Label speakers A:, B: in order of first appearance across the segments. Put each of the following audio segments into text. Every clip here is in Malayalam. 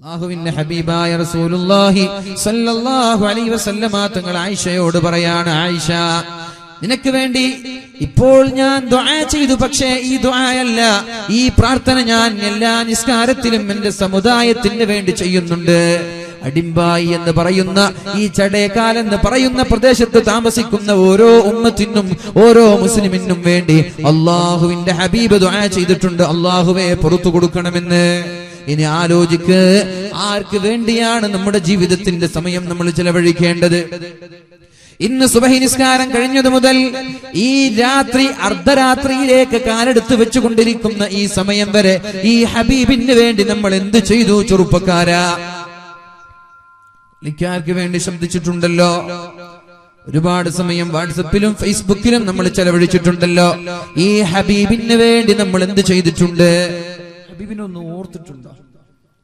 A: അള്ളാഹുവിന്റെ ഹബീബായ റസൂലുള്ളാഹി സല്ലല്ലാഹു അലൈഹി വസല്ലമ തങ്ങൾ ആയിഷയോട് പറയാണ് ആയിഷ നിനക്ക് വേണ്ടി ഇപ്പോൾ ഞാൻ ദുആ ചെയ്തു പക്ഷേ ഈ ദുആയല്ല. ഈ പ്രാർത്ഥന ഞാൻ എല്ലാ നിസ്കാരത്തിലും എന്റെ സമുദായത്തിന് വേണ്ടി ചെയ്യുന്നുണ്ട്. അടിമ്പായി എന്ന് പറയുന്ന ഈ ചടേക്കാൽ എന്ന് പറയുന്ന പ്രദേശത്ത് താമസിക്കുന്ന ഓരോ ഉമ്മത്തിനും ഓരോ മുസ്ലിമിനും വേണ്ടി അള്ളാഹുവിന്റെ ഹബീബ് ദുആ ചെയ്തിട്ടുണ്ട്. അള്ളാഹുവെ പുറത്തു കൊടുക്കണമെന്ന്. ഇനി ആലോചിക്ക് ആർക്ക് വേണ്ടിയാണ് നമ്മുടെ ജീവിതത്തിന്റെ സമയം നമ്മൾ ചെലവഴിക്കേണ്ടത്? ഇന്ന് സുബഹി നിസ്കാരം കഴിഞ്ഞതു മുതൽ ഈ രാത്രി അർദ്ധരാത്രിയിലേക്ക് കാലെടുത്ത് വെച്ചുകൊണ്ടിരിക്കുന്ന ഈ സമയം വരെ ഈ ഹബീബിന് വേണ്ടി നമ്മൾ എന്ത് ചെയ്തു ചെറുപ്പക്കാരാ? ലിക്കാർക്ക് വേണ്ടി ശബ്ദിച്ചിട്ടുണ്ടല്ലോ ഒരുപാട് സമയം വാട്സപ്പിലും ഫേസ്ബുക്കിലും നമ്മൾ ചെലവഴിച്ചിട്ടുണ്ടല്ലോ. ഈ ഹബീബിന് വേണ്ടി നമ്മൾ എന്ത് ചെയ്തിട്ടുണ്ട്? ഹബീബിനെ ഒന്ന് ഓർത്തിട്ടുണ്ടോ?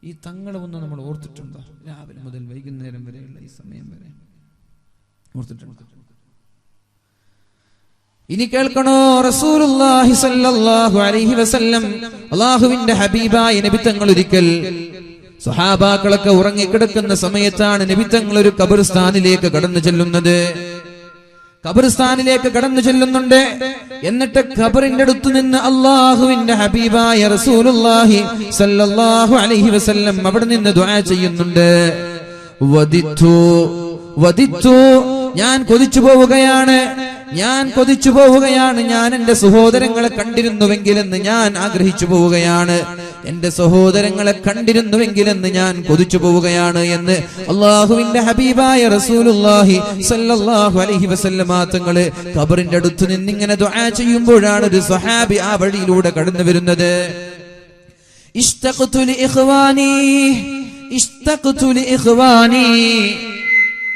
A: ഈ തങ്ങളെ ഒന്ന് നമ്മൾ ഓർത്തിട്ടുണ്ടോ? രാവിലെ മുതൽ വൈകുന്നേരം വരെയുള്ള ഈ സമയം വരെ. ഓർത്തിട്ടുണ്ട്? ഇനി കേൾക്കണോ? റസൂലുള്ളാഹി സല്ലല്ലാഹു അലൈഹി വസല്ലം ഹബീബായ നബി തങ്ങൾ ഒരിക്കൽ. സ്വഹാബാക്കളൊക്കെ ഉറങ്ങിക്കിടക്കുന്ന സമയത്താണ് നബി തങ്ങൾ ഒരു കബർസ്ഥാനിലേക്ക് കടന്നു ചെല്ലുന്നത്. കബർസ്ഥാനിലേക്ക് കടന്നു ചെല്ലുന്നുണ്ട്. എന്നിട്ട് ഖബറിന്റെ അടുത്ത് നിന്ന് അള്ളാഹുവിന്റെ ഹബീബായ റസൂലുള്ളാഹി സല്ലല്ലാഹു അലൈഹി വസല്ലം അവിടെ നിന്ന് ദുആ ചെയ്യുന്നുണ്ട്. വദിത്തു വദിത്തു ഞാൻ കൊതിച്ചു പോവുകയാണ്. ഞാൻ കൊതിച്ചു പോവുകയാണ്. ഞാൻ എന്റെ സഹോദരങ്ങളെ കണ്ടിരുന്നുവെങ്കിലെന്ന് ഞാൻ ആഗ്രഹിച്ചു പോവുകയാണ്. എന്റെ സഹോദരങ്ങളെ കണ്ടിരുന്നുവെങ്കിലെന്ന് ഞാൻ കൊതിച്ചു പോവുകയാണ് എന്ന് അള്ളാഹുവിന്റെ ഹബീബായ റസൂലുള്ളാഹി സല്ലല്ലാഹു അലൈഹി വസല്ലമ തങ്ങൾ ഖബറിന്റെ അടുത്ത് നിന്നിങ്ങനെ ദുആ ചെയ്യുമ്പോഴാണ് ഒരു സഹാബി ആ വഴിയിലൂടെ കടന്നു വരുന്നത്. ഇഷ്തഖ്തു ലിഇഖ്വാനി ഇഷ്തഖ്തു ലി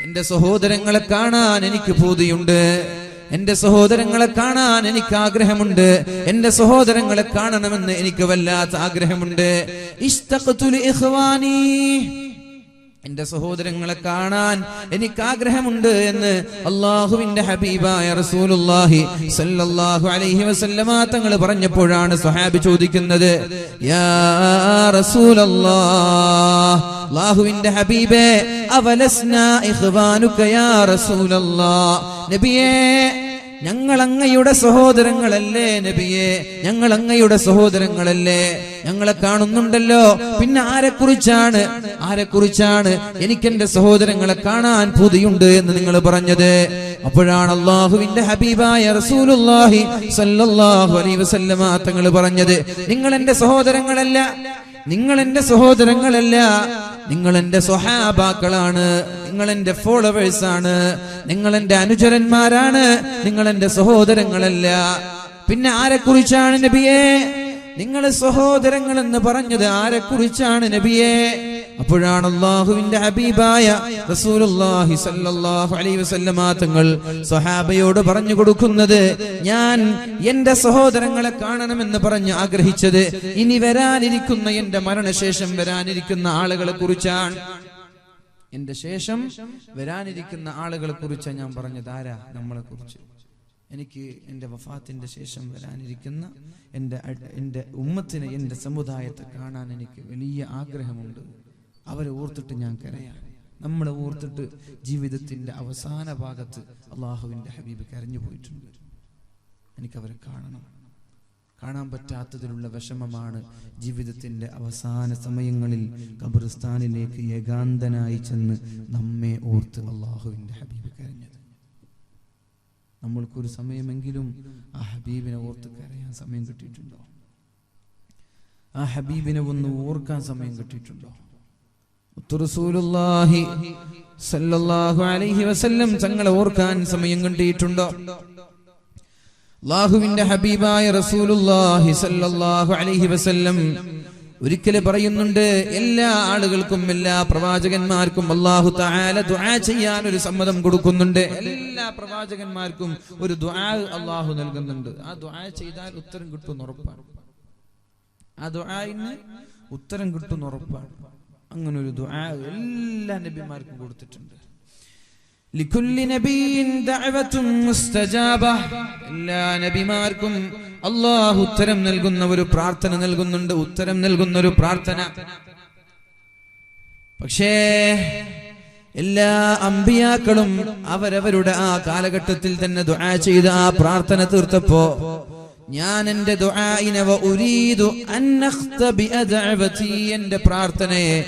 A: എന്റെ സഹോദരങ്ങളെ കാണാൻ എനിക്ക് പൂതിയുണ്ട്. എന്റെ സഹോദരങ്ങളെ കാണാൻ എനിക്ക് ആഗ്രഹമുണ്ട്. എന്റെ സഹോദരങ്ങളെ കാണണമെന്ന് എനിക്ക് വല്ലാത്ത ആഗ്രഹമുണ്ട്. എന്റെ സഹോദരങ്ങളെ കാണാൻ എനിക്ക് ആഗ്രഹമുണ്ട് എന്ന് അള്ളാഹുവിന്റെ ഹബീബായ റസൂലുള്ളാഹി സല്ലല്ലാഹു അലൈഹി വസല്ലമ തങ്ങൾ പറഞ്ഞപ്പോഴാണ് സ്വഹാബി ചോദിക്കുന്നത് യാ റസൂലല്ലാഹ് അള്ളാഹുവിന്റെ ഹബീബേ അവലസ്ന റസൂലല്ലാഹ് നബിയേ ഞങ്ങൾ അങ്ങയുടെ സഹോദരങ്ങളല്ലേ നബിയെ? ഞങ്ങൾ അങ്ങയുടെ സഹോദരങ്ങളല്ലേ? ഞങ്ങളെ കാണുന്നുണ്ടല്ലോ. പിന്നെ ആരെക്കുറിച്ചാണ്? ആരെക്കുറിച്ചാണ്? എനിക്ക് എനിക്കെന്റെ സഹോദരങ്ങളെ കാണാൻ പൂതിയുണ്ട് എന്ന് നിങ്ങൾ പറഞ്ഞത്. അപ്പോഴാണ് അള്ളാഹുവിന്റെ ഹബീബായ റസൂലുല്ലാഹി സല്ലല്ലാഹു അലൈഹി വസല്ലമ തങ്ങൾ പറഞ്ഞത്. നിങ്ങൾ എന്റെ സഹോദരങ്ങളല്ല നിങ്ങൾ എന്റെ സഹോദരങ്ങളല്ല നിങ്ങൾ എന്റെ സ്വഹാബാക്കളാണ് നിങ്ങൾ എന്റെ ഫോളോവേഴ്സ് ആണ് നിങ്ങൾ എന്റെ അനുചരന്മാരാണ് നിങ്ങൾ എന്റെ സഹോദരങ്ങളല്ല. പിന്നെ ആരെക്കുറിച്ചാണ് നബിയെ? നിങ്ങൾ സഹോദരങ്ങൾ എന്ന് പറഞ്ഞത് ആരെക്കുറിച്ചാണ് നബിയെ? അപ്പോഴാണ് അള്ളാഹുവിന്റെ ഹബീബായ റസൂലുള്ളാഹി സല്ലല്ലാഹു അലൈഹി വസല്ലമ തങ്ങൾ സ്വഹാബയോട് പറഞ്ഞു കൊടുക്കുന്നത് ഞാൻ എന്റെ സഹോദരങ്ങളെ കാണണമെന്ന് പറഞ്ഞ് ആഗ്രഹിച്ചത് ഇനി വരാനിരിക്കുന്ന എന്റെ മരണശേഷം വരാനിരിക്കുന്ന ആളുകളെ കുറിച്ചാണ്. എന്റെ ശേഷം വരാനിരിക്കുന്ന ആളുകളെ കുറിച്ച് ഞാൻ പറഞ്ഞത്. ആരാ? നമ്മളെ കുറിച്ച്. എനിക്ക് എന്റെ വഫാത്തിന്റെ ശേഷം വരാനിരിക്കുന്ന എന്റെ എന്റെ ഉമ്മത്തിനെ എന്റെ സമുദായത്തെ കാണാൻ എനിക്ക് വലിയ ആഗ്രഹമുണ്ട്. അവരെ ഓർത്തിട്ട് ഞാൻ കരയാണ് നമ്മളെ ഓർത്തിട്ട് ജീവിതത്തിന്റെ അവസാന ഭാഗത്ത് അള്ളാഹുവിന്റെ ഹബീബ് കരഞ്ഞു പോയിട്ടുണ്ട്. എനിക്ക് അവരെ കാണണം. കാണാൻ പറ്റാത്തതിലുള്ള വിഷമമാണ് ജീവിതത്തിന്റെ അവസാന സമയങ്ങളിൽ ഖബർസ്ഥാനിലേക്ക് ഏകാന്തനായി ചെന്ന് നമ്മെ ഓർത്ത് അള്ളാഹുവിന്റെ ഹബീബ് കരഞ്ഞത്. നമ്മൾക്കൊരു സമയമെങ്കിലും ആ ഹബീബിനെ ഓർത്ത് കരയാൻ സമയം കിട്ടിയിട്ടുണ്ടോ? ആ ഹബീബിനെ ഒന്ന് ഓർക്കാൻ സമയം കിട്ടിയിട്ടുണ്ടോ? അലൈഹി വസല്ലം തങ്ങളെ ഓർക്കാൻ സമയം കിട്ടിയിട്ടുണ്ടോ? അള്ളാഹുവിന്റെ ഹബീബായ റസൂലുള്ളാഹി സല്ലല്ലാഹു അലൈഹി വസല്ലം ഒരിക്കൽ പറയുന്നുണ്ട് എല്ലാ ആളുകൾക്കും എല്ലാ പ്രവാചകന്മാർക്കും അള്ളാഹു തആല ദുആ ചെയ്യാൻ ഒരു സമ്മതം കൊടുക്കുന്നുണ്ട്. എല്ലാ പ്രവാചകന്മാർക്കും ഒരു ദുആ അള്ളാഹു നൽകുന്നുണ്ട്. ആ ദുആ ചെയ്താൽ ഉത്തരം കിട്ടും ഉറപ്പാണ്. ആ ദുആയിന് ഉത്തരം കിട്ടും ഉറപ്പാണ്. അങ്ങനെ ഒരു ദുആ എല്ലാ നബിമാർക്കും കൊടുത്തിട്ടുണ്ട്. എല്ലാ നബിമാർക്കും അള്ളാഹു ഉത്തരം നൽകുന്ന ഒരു പ്രാർത്ഥന നൽകുന്നുണ്ട് ഉത്തരം നൽകുന്ന ഒരു പ്രാർത്ഥന. പക്ഷേ എല്ലാ അമ്പിയാക്കളും അവരവരുടെ ആ കാലഘട്ടത്തിൽ തന്നെ ദുആ ചെയ്ത് ആ പ്രാർത്ഥന തീർത്തപ്പോ ഞാൻ എന്റെ എന്റെ പ്രാർത്ഥനയെ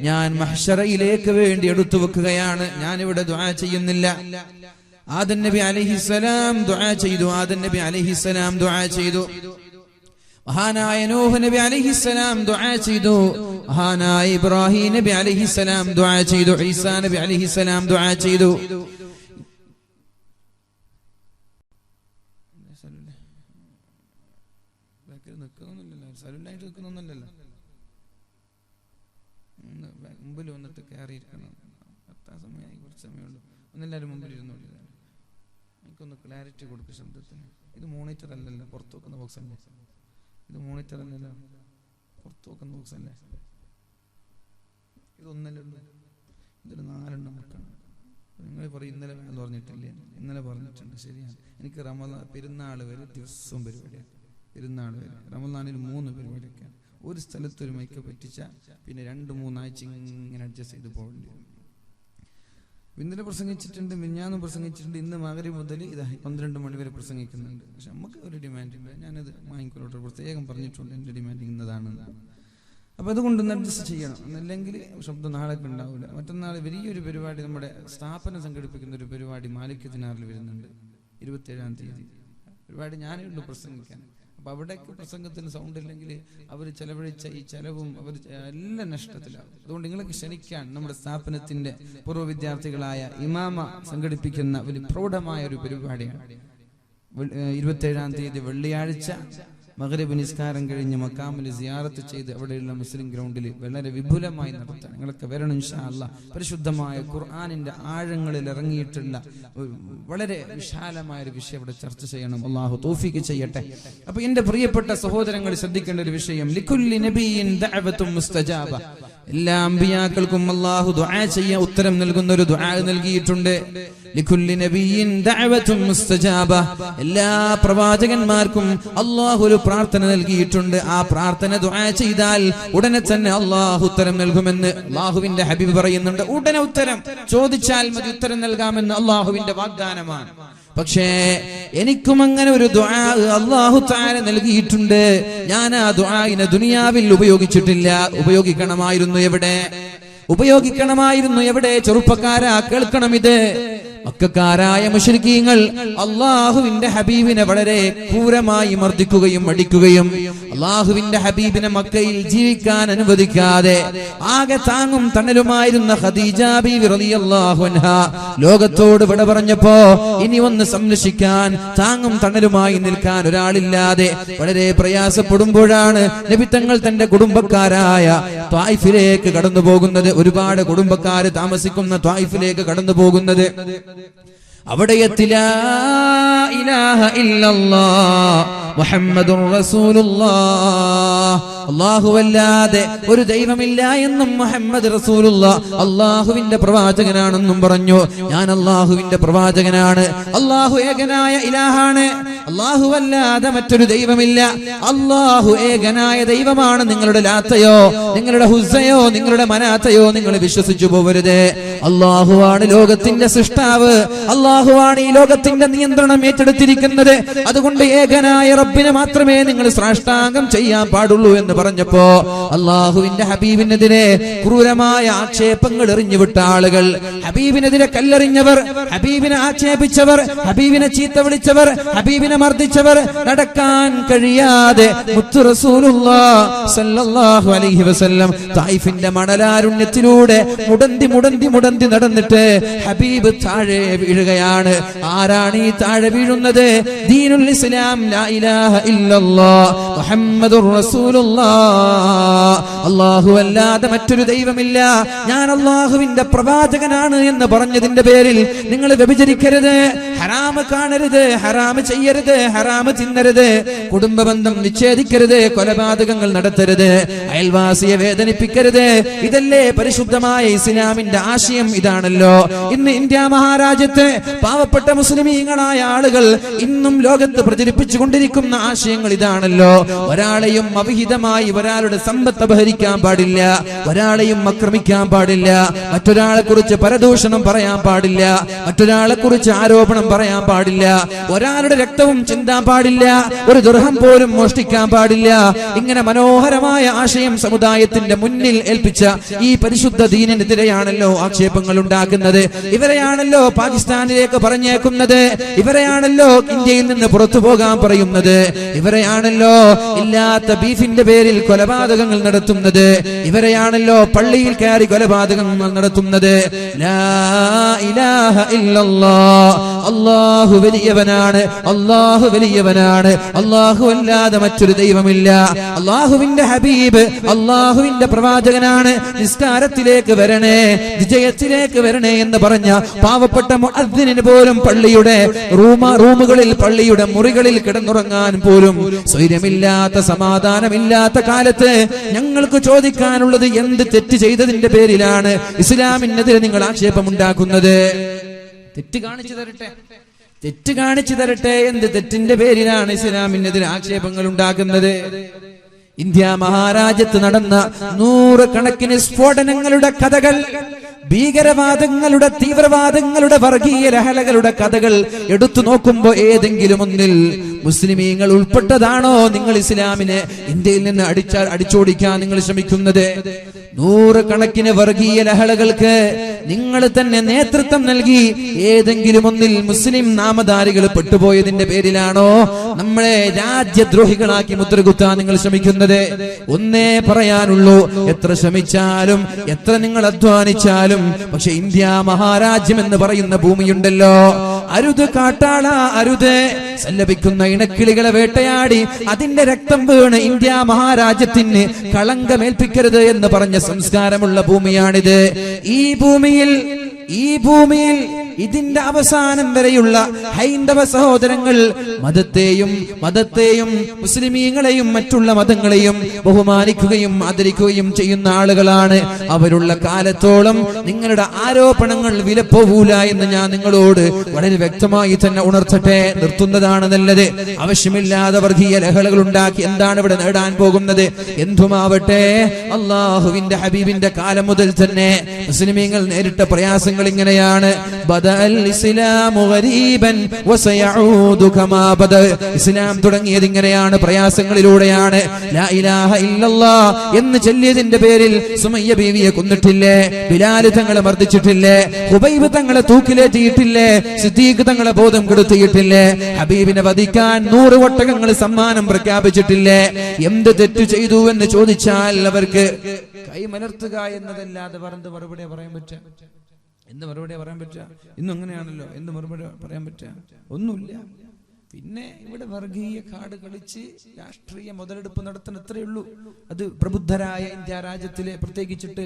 A: ഞാൻ മഹ്ശറയിലേക്ക് വേണ്ടി എടുത്തു വെക്കുകയാണ്. ഞാൻ ഇവിടെ ദുആ ചെയ്യുന്നില്ല. ആദൻ നബി അലൈഹിസ്സലാം ദുആ ചെയ്തു. ആദൻ നബി അലൈഹിസ്സലാം ദുആ ചെയ്തു. മഹാനായ നൂഹ് നബി അലൈഹിസ്സലാം ദുആ ചെയ്തു. മഹാനായ ഇബ്രാഹിം നബി അലൈഹിസ്സലാം ദുആ ചെയ്തു. ഈസാ നബി അലൈഹിസ്സലാം ദുആ ചെയ്തു മുമ്പിൽ വന്നിട്ട് കയറിയിരിക്കണം എത്താൻ സമയമായി കുറച്ച് സമയമുണ്ട് ഒന്നെല്ലാവരും മുമ്പിൽ ഇരുന്നോളൂ എനിക്കൊന്ന് ക്ലാരിറ്റി കൊടുക്കും ശബ്ദത്തിന്. ഇത് മോണിറ്റർ അല്ലല്ലോ പുറത്തു വെക്കുന്ന ബോക്സ് അല്ലേ? ഇത് മോണിറ്റർ അല്ലല്ലോ പുറത്തു വെക്കുന്ന ബോക്സ് അല്ലേ? ഇതൊന്നല്ലേ ഉള്ളൂ ഇതൊരു നാലെണ്ണം വെക്കണം. നിങ്ങൾ പറയും ഇന്നലെ വേണമെന്ന് പറഞ്ഞിട്ടില്ല? ഇന്നലെ പറഞ്ഞിട്ടുണ്ട് ശരിയാണ്. എനിക്ക് റമദാൻ പെരുന്നാൾ വരെ ദിവസവും പരിപാടിയാണ്. പെരുന്നാൾ വരെ. റമദാനിൽ മൂന്ന് പരിപാടിയൊക്കെയാണ്. ഒരു സ്ഥലത്ത് ഒരു മൈക്ക് പറ്റിച്ച പിന്നെ രണ്ട് മൂന്നാഴ്ച ഇങ്ങനെ അഡ്ജസ്റ്റ് ചെയ്ത് പോകേണ്ടി വരും. ഇന്നലെ പ്രസംഗിച്ചിട്ടുണ്ട് മിഞ്ഞാന്നും പ്രസംഗിച്ചിട്ടുണ്ട് ഇന്ന് മകരി മുതൽ ഇത് പന്ത്രണ്ട് മണി വരെ പ്രസംഗിക്കുന്നുണ്ട്. പക്ഷെ നമുക്ക് ഒരു ഡിമാൻഡ് ഇല്ല. ഞാനത് മാങ്ങിക്കോട്ടെ പ്രത്യേകം പറഞ്ഞിട്ടുണ്ട് എന്റെ ഡിമാൻഡ് ഇന്നതാണ്. അപ്പം അതുകൊണ്ട് അഡ്ജസ്റ്റ് ചെയ്യണം. അല്ലെങ്കിൽ ശബ്ദം നാളെ ഉണ്ടാവില്ല. മറ്റന്നാൾ വലിയൊരു പരിപാടി നമ്മുടെ സ്ഥാപനം സംഘടിപ്പിക്കുന്ന ഒരു പരിപാടി മാലിക്യത്തിനാറിൽ വരുന്നുണ്ട്. ഇരുപത്തേഴാം തീയതി. പരിപാടി ഞാനേ ഉള്ളൂ പ്രസംഗിക്കാൻ. അപ്പൊ അവിടേക്ക് പ്രസംഗത്തിന് സൗണ്ട് ഇല്ലെങ്കിൽ അവർ ചെലവഴിച്ച ഈ ചെലവും അവർ എല്ലാം നഷ്ടത്തിലാവും അതുകൊണ്ട് നിങ്ങൾക്ക് ക്ഷണിക്കാൻ നമ്മുടെ സ്ഥാപനത്തിന്റെ പൂർവ വിദ്യാർത്ഥികളായ ഇമാമ സംഘടിപ്പിക്കുന്ന ഒരു പ്രൗഢമായ ഒരു പരിപാടിയാണ്. ഇരുപത്തേഴാം തീയതി വെള്ളിയാഴ്ച മകരബ് നിസ്കാരം കഴിഞ്ഞ് മക്കാമിൽ സിയാറത്ത് ചെയ്ത് അവിടെയുള്ള മുസ്ലിം ഗ്രൗണ്ടിൽ വളരെ വിപുലമായി നടത്താൻ നിങ്ങളൊക്കെ വരണം ഇൻഷാ അല്ലാ പരിശുദ്ധമായ ഖുർആാനിന്റെ ആഴങ്ങളിൽ ഇറങ്ങിയിട്ടുള്ള വളരെ വിശാലമായ ഒരു വിഷയം ഇവിടെ ചർച്ച ചെയ്യണം. അള്ളാഹു തോഫിക്ക് ചെയ്യട്ടെ. അപ്പൊ എന്റെ പ്രിയപ്പെട്ട സഹോദരങ്ങൾ ശ്രദ്ധിക്കേണ്ട ഒരു വിഷയം ലിഖുല്ലി നബിയിൻ മുസ്തജാബ. എല്ലാ അമ്പിയാക്കൾക്കും അള്ളാഹു ദുആ ചെയ്യാൻ ഉത്തരം നൽകുന്ന ഒരു ദുആ നൽകിയിട്ടുണ്ട്. എല്ലാ പ്രവാചകന്മാർക്കും അള്ളാഹു ഒരു പ്രാർത്ഥന നൽകിയിട്ടുണ്ട്. ആ പ്രാർത്ഥന ദുആ ചെയ്താൽ ഉടനെ തന്നെ അള്ളാഹു ഉത്തരം നൽകുമെന്ന് അള്ളാഹുവിന്റെ ഹബീബ് പറയുന്നുണ്ട്. ഉടനെ ഉത്തരം. ചോദിച്ചാൽ മതി ഉത്തരം നൽകാമെന്ന് അള്ളാഹുവിന്റെ വാഗ്ദാനമാണ്. പക്ഷേ എനിക്കും അങ്ങനെ ഒരു ദുആ അള്ളാഹു താര നൽകിയിട്ടുണ്ട്. ഞാൻ ആ ദ്വായിനെ ദുനിയാവിൽ ഉപയോഗിച്ചിട്ടില്ല. ഉപയോഗിക്കണമായിരുന്നു എവിടെ? ഉപയോഗിക്കണമായിരുന്നു എവിടെ? ചെറുപ്പക്കാരാ കേൾക്കണം ഇത് മക്കാരായ മുഷരിക്കീങ്ങൾ അള്ളാഹുവിന്റെ ഹബീബിനെ വളരെ ക്രൂരമായി മർദ്ദിക്കുകയും അടിക്കുകയും അള്ളാഹുവിന്റെ ഹബീബിനെ മക്കയിൽ ജീവിക്കാൻ അനുവദിക്കാതെ ആകെ താങ്ങും തണലുമായിരുന്ന ഖദീജ ലോകത്തോട് വിട പറഞ്ഞപ്പോ ഇനി ഒന്ന് സംരക്ഷിക്കാൻ താങ്ങും തണലുമായി നിൽക്കാൻ ഒരാളില്ലാതെ വളരെ പ്രയാസപ്പെടുമ്പോഴാണ് നബിത്തങ്ങൾ തന്റെ കുടുംബക്കാരായ ത്വായിഫിലേക്ക് കടന്നു പോകുന്നത് ഒരുപാട് കുടുംബക്കാര് താമസിക്കുന്ന ത്വായിഫിലേക്ക് കടന്നു പോകുന്നത് അവിടെ എത്തിലാ ഇലാഹ ഇല്ലല്ലാഹ് മുഹമ്മദുർ റസൂലുള്ളാഹ്. അല്ലാഹുവല്ലാതെ ഒരു ദൈവമില്ല എന്നും മുഹമ്മദ് റസൂലുള്ള അള്ളാഹുവിന്റെ പ്രവാചകനാണെന്നും പറഞ്ഞു. ഞാൻ അള്ളാഹുവിന്റെ പ്രവാചകനാണ്. അള്ളാഹു ഏകനായ ഇലാഹാണ്. അല്ലാഹുവല്ലാതെ മറ്റൊരു ദൈവമില്ല. അള്ളാഹു ഏകനായ ദൈവമാണ് നിങ്ങളുടെ ലാത്തയോ നിങ്ങളുടെ ഹുസയോ നിങ്ങളുടെ മനാത്തയോ നിങ്ങൾ വിശ്വസിച്ചു പോവരുത്. അള്ളാഹുവാണ് ലോകത്തിന്റെ സൃഷ്ടാവ്. അള്ളാഹുവാണ് ഈ ലോകത്തിന്റെ നിയന്ത്രണം ഏറ്റെടുത്തിരിക്കുന്നത്. അതുകൊണ്ട് ഏകനായ റബ്ബിനെ മാത്രമേ നിങ്ങൾ സ്രാഷ്ടാംഗം ചെയ്യാൻ പാടുള്ളൂ എന്ന് പറഞ്ഞപ്പോ അള്ളാഹുവിന്റെ ഹബീബിനെതിരെ ക്രൂരമായ ആക്ഷേപങ്ങൾ എറിഞ്ഞുവിട്ട ആളുകൾ ഹബീബിനെതിരെ കല്ലെറിഞ്ഞവർ ഹബീബിനെ ആക്ഷേപിച്ചവർ ഹബീബിനെ ചീത്ത വിളിച്ചവർ ഹബീബിനെ മർദ്ദിച്ചവർ നടക്കാൻ കഴിയാതെ അലൈഹി വസല്ലം മണലാരുണ്യത്തിലൂടെ മുടന്തി മുടന്തി മുടന്തി നടന്നിട്ട് ഹബീബ് താഴെ വീഴുകയാണ്. ആരാണ് ഈ താഴെ വീഴുന്നത്? ദീനുൽ ഇസ്ലാം ലാ ഇലാഹ ഇല്ലല്ലാ മുഹമ്മദുർ റസൂലുള്ളാ. അല്ലാഹു അല്ലാതെ മറ്റൊരു ദൈവമില്ല. ഞാൻ അള്ളാഹുവിന്റെ പ്രവാചകനാണ് എന്ന് പറഞ്ഞതിന്റെ പേരിൽ നിങ്ങൾ വ്യഭിചരിക്കരുത് ഹറാമ് കാണരുത് ഹറാമ് ചെയ്യരുത് ഹറാമ് തിന്നരുത് കുടുംബ ബന്ധം നിഷേധിക്കരുത് കൊലപാതകങ്ങൾ നടത്തരുത് അയൽവാസിയെ വേദനിപ്പിക്കരുത്. ഇതല്ലേ പരിശുദ്ധമായ ഇസ്ലാമിന്റെ ആശയം? ഇതാണല്ലോ. ഇന്ന് ഇന്ത്യ മഹാരാജ്യത്തെ പാവപ്പെട്ട മുസ്ലിമീങ്ങളായ ആളുകൾ ഇന്നും ലോകത്ത് പ്രചരിപ്പിച്ചു കൊണ്ടിരിക്കുന്ന ആശയങ്ങൾ ഇതാണല്ലോ. ഒരാളെയും അവിഹിതമായി ഒരാളുടെ സമ്പത്ത് അപഹരിക്കാൻ പാടില്ല. ഒരാളെയും ആക്രമിക്കാൻ പാടില്ല. മറ്റൊരാളെ കുറിച്ച് പരദൂഷണം പറയാൻ പാടില്ല. മറ്റൊരാളെ കുറിച്ച് ആരോപണം പറയാൻ പാടില്ല. ഒരാളുടെ രക്തവും ചിന്താൻ പാടില്ല. ഒരു ദുർഹം പോലും മോഷ്ടിക്കാൻ പാടില്ല. ഇങ്ങനെ മനോഹരമായ ആശയം സമുദായത്തിന്റെ മുന്നിൽ ഏൽപ്പിച്ച ഈ പരിശുദ്ധ ദീനിനെതിരെയാണല്ലോ ആക്ഷേപങ്ങൾ ഉണ്ടാക്കുന്നത് ഇവരെയാണല്ലോ പാകിസ്ഥാനിലേക്ക് പറഞ്ഞേക്കുന്നത്. ഇവരെയാണല്ലോ ഇന്ത്യയിൽ നിന്ന് പുറത്തു പോകാൻ പറയുന്നത്. ഇവരെയാണല്ലോ ഇല്ലാത്ത ബീഫിന്റെ പേരിൽ കൊലപാതകങ്ങൾ നടത്തുന്നത്. ഇവരെയാണല്ലോ പള്ളിയിൽ കയറി കൊലപാതകങ്ങൾ നടത്തുന്നത്. അള്ളാഹു വലിയവനാണ്. അള്ളാഹു വലിയവനാണ്. അള്ളാഹു അല്ലാതെ മറ്റൊരു ദൈവമില്ല. അള്ളാഹുവിന്റെ ഹബീബ് അള്ളാഹുവിന്റെ പ്രവാചകനാണ്. നിസ്കാരത്തിലേക്ക് വരണേ വിജയത്തിലേക്ക് വരണേ എന്ന് പറഞ്ഞ പാവപ്പെട്ട മുഅദ്ദിനിന് പോലും പള്ളിയുടെ റൂമ റൂമുകളിൽ പള്ളിയുടെ മുറികളിൽ കിടന്നുറങ്ങാൻ പോലും സ്വൈര്യമില്ലാത്ത സമാധാനമില്ലാത്ത കാലത്ത് ഞങ്ങൾക്ക് ചോദിക്കാനുള്ളത് എന്ത് തെറ്റ് ചെയ്തതിന്റെ പേരിലാണ് ഇസ്ലാമിനെതിരെ നിങ്ങൾ ആക്ഷേപമുണ്ടാക്കുന്നത്. തെറ്റ് കാണിച്ചു തരട്ടെ. തെറ്റ് കാണിച്ചു തരട്ടെ എന്ത് തെറ്റിന്റെ പേരിലാണ് ഇസ്ലാമിനെതിരെ ആക്ഷേപങ്ങൾ ഉണ്ടാക്കുന്നത് ഇന്ത്യ മഹാരാജ്യത്ത് നടന്ന നൂറുകണക്കിന് സ്ഫോടനങ്ങളുടെ കഥകൾ ഭീകരവാദങ്ങളുടെ തീവ്രവാദങ്ങളുടെ വർഗീയ ലഹലകളുടെ കഥകൾ എടുത്തു നോക്കുമ്പോ ഏതെങ്കിലും ഒന്നിൽ മുസ്ലിമീങ്ങൾ ഉൾപ്പെട്ടതാണോ നിങ്ങൾ ഇസ്ലാമിനെ ഇന്ത്യയിൽ നിന്ന് അടിച്ചാൽ അടിച്ചോടിക്കാൻ നിങ്ങൾ ശ്രമിക്കുന്നത്? നൂറുകണക്കിന് വർഗീയ ലഹളകൾക്ക് നിങ്ങൾ തന്നെ നേതൃത്വം നൽകി ഏതെങ്കിലും ഒന്നിൽ മുസ്ലിം നാമധാരികൾ പെട്ടുപോയതിന്റെ പേരിലാണോ നമ്മളെ രാജ്യദ്രോഹികളാക്കി മുദ്രകുത്താൻ നിങ്ങൾ ശ്രമിക്കുന്നത്? ഒന്നേ പറയാനുള്ളൂ എത്ര ശ്രമിച്ചാലും എത്ര നിങ്ങൾ അധ്വാനിച്ചാലും പക്ഷെ ഇന്ത്യ മഹാരാജ്യം എന്ന് പറയുന്ന ഭൂമിയുണ്ടല്ലോ. അരുത് കാട്ടാള അരുത്. സല്ലപിക്കുന്ന ഇണക്കിളികളെ വേട്ടയാടി. അതിന്റെ രക്തം വീണ് ഇന്ത്യ മഹാരാജ്യത്തിന് കളങ്കമേൽപ്പിക്കരുത് എന്ന് പറഞ്ഞ സംസ്കാരമുള്ള ഭൂമിയാണിത്. ഈ ഭൂമിയിൽ ഈ ഭൂമിയിൽ ഇതിന്റെ അവസാനം വരെയുള്ള ഹൈന്ദവ സഹോദരങ്ങൾ മതത്തെയും മതത്തെയും മുസ്ലിമീങ്ങളെയും മറ്റുള്ള മതങ്ങളെയും ബഹുമാനിക്കുകയും ആദരിക്കുകയും ചെയ്യുന്ന ആളുകളാണ്. അവരുള്ള കാലത്തോളം നിങ്ങളുടെ ആരോപണങ്ങൾ വിലപ്പോവൂല എന്ന് ഞാൻ നിങ്ങളോട് വളരെ വ്യക്തമായി തന്നെ ഉണർത്തട്ടെ. നിർത്തുന്നതാണ് നല്ലത്. ആവശ്യമില്ലാതെ വർഗീയ ലഹളകൾ ഉണ്ടാക്കി എന്താണ് ഇവിടെ നേടാൻ പോകുന്നത്? എന്തുമാവട്ടെ? അള്ളാഹുവിന്റെ ഹബീബിന്റെ കാലം മുതൽ തന്നെ മുസ്ലിമീങ്ങൾ നേരിട്ട പ്രയാസങ്ങൾ ഇങ്ങനെയാണ്. ബദഅൽ ഇസ്ലാമു ഗരീബൻ വസയഊദു കമാ ബദ ഇസ്ലാം തുടങ്ങിയത് ഇങ്ങനെയാണ് പ്രയാസങ്ങളിലൂടെയാണ്. എന്ന് ചൊല്ലിയതിന്റെ പേരിൽ സുമയ്യ ബീവിയെ കൊന്നിട്ടില്ലേ ബിലാൽ തങ്ങളെ മർദ്ദിച്ചിട്ടില്ലേ ഹുബൈബ് തങ്ങളെ തൂക്കിലേറ്റിയിട്ടില്ലേ സിദ്ദീഖ് തങ്ങളെ ബോധം കെടുത്തിയിട്ടില്ലേ ഹബീബിനെ വധിക്കാൻ നൂറ് ഒട്ടകങ്ങൾ സമ്മാനം പ്രഖ്യാപിച്ചിട്ടില്ലേ എന്ത് തെറ്റ് ചെയ്തു എന്ന് ചോദിച്ചാൽ അവർക്ക് കൈമലർത്തുക എന്നതല്ലാതെ പറഞ്ഞത് മറുപടി പറയാൻ പറ്റുക? എന്ത് മറുപടി പറയാൻ പറ്റുക? ഇന്നും അങ്ങനെയാണല്ലോ. എന്ത് മറുപടി പറയാൻ പറ്റുക? ഒന്നുമില്ല. പിന്നെ ഇവിടെ വർഗീയ കാട് കളിച്ച് രാഷ്ട്രീയ മുതലെടുപ്പ് നടത്തുന്ന എത്രയേ ഉള്ളൂ. അത് പ്രബുദ്ധരായ ഇന്ത്യ രാജ്യത്തിലെ പ്രത്യേകിച്ചിട്ട്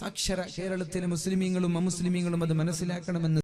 A: സാക്ഷര കേരളത്തിലെ മുസ്ലിമീങ്ങളും അമുസ്ലിമീങ്ങളും അത് മനസ്സിലാക്കണമെന്ന്